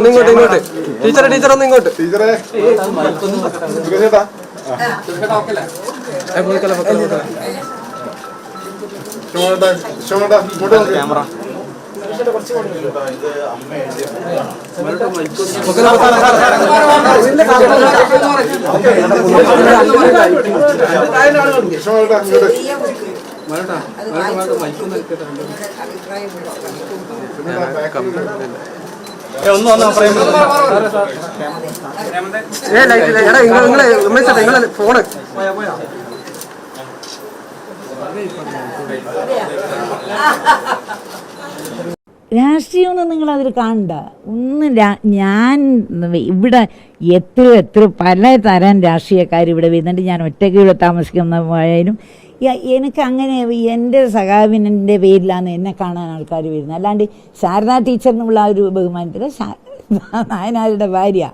ഇങ്ങോട്ട് ഇങ്ങോട്ട് ടീച്ചറെ ടീച്ചർ ഒന്ന് ഇങ്ങോട്ട് സുരേഷേട്ടാ പോയിക്കോളെ. ശോണേട്ടാ ഇങ്ങോട്ട് ഏ, ലൈറ്റ് ഇല്ല. എടാ, ഇങ്ങൾ നിങ്ങളെ ഉമ്മേച്ചേട്ടാ, നിങ്ങളെ ഫോണ് രാഷ്ട്രീയമൊന്നും നിങ്ങൾ അതിൽ കാണണ്ട. ഒന്നും ഞാൻ ഇവിടെ എത്ര എത്ര പല തരം രാഷ്ട്രീയക്കാർ ഇവിടെ വരുന്നുണ്ട്. ഞാൻ ഒറ്റയ്ക്ക് ഇവിടെ താമസിക്കുന്ന പോയാലും എനിക്ക് അങ്ങനെ എന്റെ സഖാവിന്റെ പേരിലാണ് എന്നെ കാണാൻ ആൾക്കാർ വരുന്നത്. അല്ലാണ്ട് ശാരദ ടീച്ചറിനുള്ള ഒരു ബഹുമാനത്തിൽ നായനാരുടെ ഭാര്യ.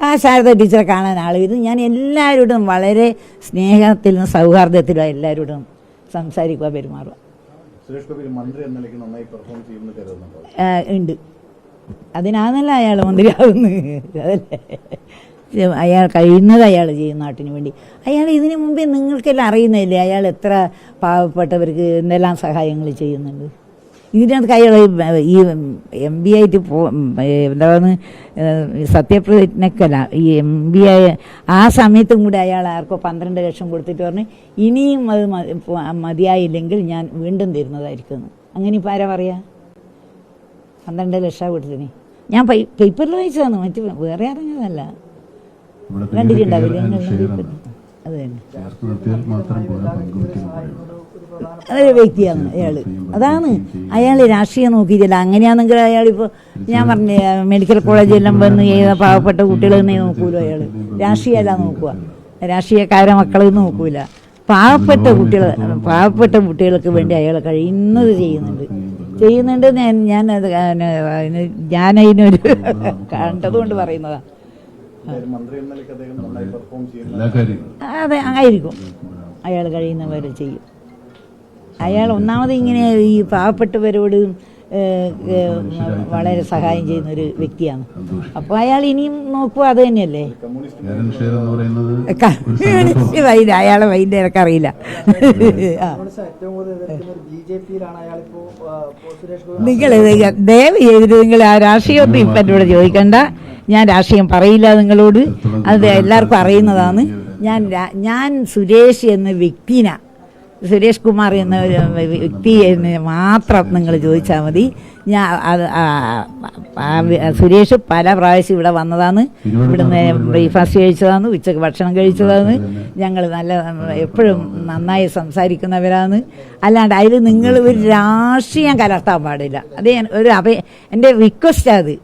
ആ ശാരദ ടീച്ചറെ കാണാൻ ആൾ വരുന്നു. ഞാൻ എല്ലാവരോടും വളരെ സ്നേഹത്തിലും സൗഹാർദ്ദത്തിലും എല്ലാവരോടും സംസാരിക്കുക പെരുമാറുക സുരേഷ് ഗോപി മന്ത്രി എന്ന നന്നായി പെർഫോം ഉണ്ട്. അതിനാണല്ലോ അയാൾ മന്ത്രിയാവുന്നത് അതല്ലേ? അയാൾ കഴിയുന്നത് അയാൾ ചെയ്യും നാട്ടിന് വേണ്ടി. അയാൾ ഇതിനു മുമ്പേ നിങ്ങൾക്കെല്ലാം അറിയുന്നില്ലേ അയാൾ എത്ര പാവപ്പെട്ടവർക്ക് എന്തെല്ലാം സഹായങ്ങൾ ചെയ്യുന്നുണ്ട്? ഇതിനകത്ത് കൈ ഈ എം ബി ആയിട്ട് പോ എന്താണ് സത്യപ്രതിജ്ഞക്കല്ല ഈ എം ബി ആയ ആ സമയത്തും കൂടി അയാൾ ആർക്കോ പന്ത്രണ്ട് ലക്ഷം കൊടുത്തിട്ട് പറഞ്ഞ് ഇനിയും അത് മതിയായില്ലെങ്കിൽ ഞാൻ വീണ്ടും തരുന്നതായിരിക്കും. അങ്ങനെ ഇപ്പം ആരാ പറയാ? പന്ത്രണ്ട് ലക്ഷം കൊടുത്തിന് ഞാൻ പൈ പേപ്പറിൽ വായിച്ചതാണ് മറ്റു വേറെ അറിഞ്ഞതല്ല. കണ്ടിട്ടുണ്ടാവില്ല അത് തന്നെ. അതൊരു വ്യക്തിയാണ് അയാൾ അതാണ് അയാൾ രാഷ്ട്രീയം നോക്കിയിട്ടില്ല. അങ്ങനെയാണെങ്കിൽ അയാളിപ്പോൾ ഞാൻ പറഞ്ഞ മെഡിക്കൽ കോളേജെല്ലാം വന്ന് ചെയ്ത പാവപ്പെട്ട കുട്ടികളെന്നേ നോക്കൂല അയാൾ രാഷ്ട്രീയമല്ല നോക്കുക. രാഷ്ട്രീയക്കാരെ മക്കളെ നോക്കൂല. പാവപ്പെട്ട കുട്ടികൾ പാവപ്പെട്ട കുട്ടികൾക്ക് വേണ്ടി അയാൾ കഴിയുന്നത് ചെയ്യുന്നുണ്ട്. ചെയ്യുന്നുണ്ട് ഞാൻ ഞാൻ ഞാൻ ഞാനതിനൊരു കണ്ടതുകൊണ്ട് പറയുന്നതാണ് ഒരു അതെ ആയിരിക്കും. അയാൾ കഴിയുന്നവരെ ചെയ്യും. അയാൾ ഒന്നാമത് ഇങ്ങനെ ഈ പാവപ്പെട്ടവരോട് വളരെ സഹായം ചെയ്യുന്ന ഒരു വ്യക്തിയാണ്. അപ്പോൾ അയാൾ ഇനിയും നോക്കുക അത് തന്നെയല്ലേ? കമ്മ്യൂണിസ്റ്റ് അയാളെ വൈദ്യ അറിയില്ല. നിങ്ങൾ ദയവ് ചെയ്തിട്ട് നിങ്ങൾ ആ രാഷ്ട്രീയമൊന്നും ഇപ്പം എന്നോട് ചോദിക്കണ്ട. ഞാൻ രാഷ്ട്രീയം പറയില്ല നിങ്ങളോട്. അത് എല്ലാവർക്കും അറിയുന്നതാണ്. ഞാൻ ഞാൻ സുരേഷ് എന്ന വ്യക്തിന സുരേഷ് കുമാർ എന്ന വ്യക്തി എന്ന് മാത്രം നിങ്ങൾ ചോദിച്ചാൽ മതി. ഞാൻ സുരേഷ് പല പ്രാവശ്യം ഇവിടെ വന്നതാണ്. ഇവിടുന്ന് ബ്രേക്ക്ഫാസ്റ്റ് കഴിച്ചതാണ് ഉച്ചയ്ക്ക് ഭക്ഷണം കഴിച്ചതാണ്. ഞങ്ങൾ നല്ല എപ്പോഴും നന്നായി സംസാരിക്കുന്നവരാണ്. അല്ലാണ്ട് അതിൽ നിങ്ങൾ ഒരു രാഷ്ട്രീയം കലർത്താൻ പാടില്ല. അത് ഒരു അപേ എന്റെ റിക്വസ്റ്റ് അത്.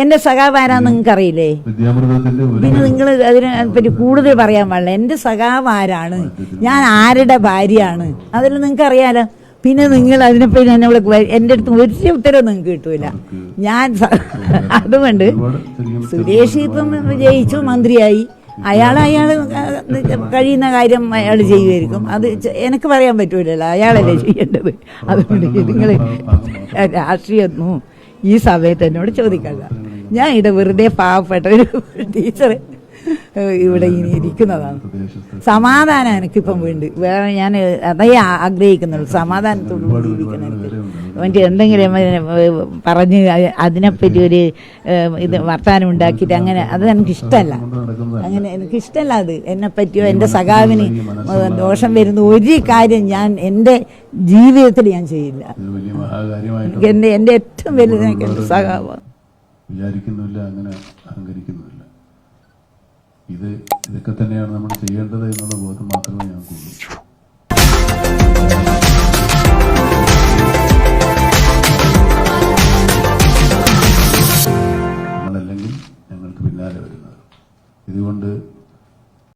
എന്റെ സഖാവാരാന്ന് നിങ്ങൾക്കറിയില്ലേ? നിങ്ങൾക്ക് അറിയില്ലേ പിന്നെ നിങ്ങൾ അതിനെ പറ്റി കൂടുതൽ പറയാൻ പാടില്ല. എന്റെ സഖാവ് ആരാണ്? ഞാൻ ആരുടെ ഭാര്യയാണ്? അതിൽ നിങ്ങൾക്ക് അറിയാലോ പിന്നെ നിങ്ങൾ അതിനെപ്പറ്റി എന്നെ വിളിക്ക് എന്റെ അടുത്ത് ഒരു ഉത്തരവും നിങ്ങൾക്ക് കിട്ടൂല. ഞാൻ അതുകൊണ്ട് സുരേഷ് ഇപ്പം ജയിച്ചു മന്ത്രിയായി. അയാൾ അയാൾ കഴിയുന്ന കാര്യം അയാൾ ചെയ്യുമായിരിക്കും. അത് എനിക്ക് പറയാൻ പറ്റൂലല്ലോ. അയാളല്ലേ ചെയ്യേണ്ടത്. അതുകൊണ്ട് നിങ്ങൾ രാഷ്ട്രീയമൊന്നും ഈ സമയത്ത് എന്നോട് ചോദിക്കണ്ട. ഞാൻ ഇവിടെ വെറുതെ പാവപ്പെട്ട ഒരു ടീച്ചർ ഇവിടെ ഇനി ഇരിക്കുന്നതാണ്. സമാധാനം എനിക്കിപ്പം വേണ്ടി. വേറെ ഞാൻ അതേ ആഗ്രഹിക്കുന്നുള്ളൂ. സമാധാനത്തോടുകൂടി ജീവിക്കണം എനിക്ക്. മറ്റേ എന്തെങ്കിലും പറഞ്ഞ് അതിനെപ്പറ്റി ഒരു ഇത് വർത്തമാനം ഉണ്ടാക്കിയിട്ട് അങ്ങനെ അത് എനിക്കിഷ്ടമല്ല. അങ്ങനെ എനിക്കിഷ്ടമല്ല അത്. എന്നെ പറ്റിയോ എന്റെ സഖാവിന് ദോഷം വരുന്ന ഒരു കാര്യം ഞാൻ എന്റെ ജീവിതത്തിൽ ഞാൻ ചെയ്യില്ല. എനിക്ക് എന്റെ എന്റെ ഏറ്റവും വലുത് എനിക്ക് എന്റെ സഖാവാണ്. വിചാരിക്കുന്നുമില്ല അങ്ങനെ അഹങ്കരിക്കുന്നുമില്ല. ഇത് ഇതൊക്കെ തന്നെയാണ് നമ്മൾ ചെയ്യേണ്ടത് എന്നുള്ള ബോധം മാത്രമേ ഞങ്ങൾക്കുള്ളൂ.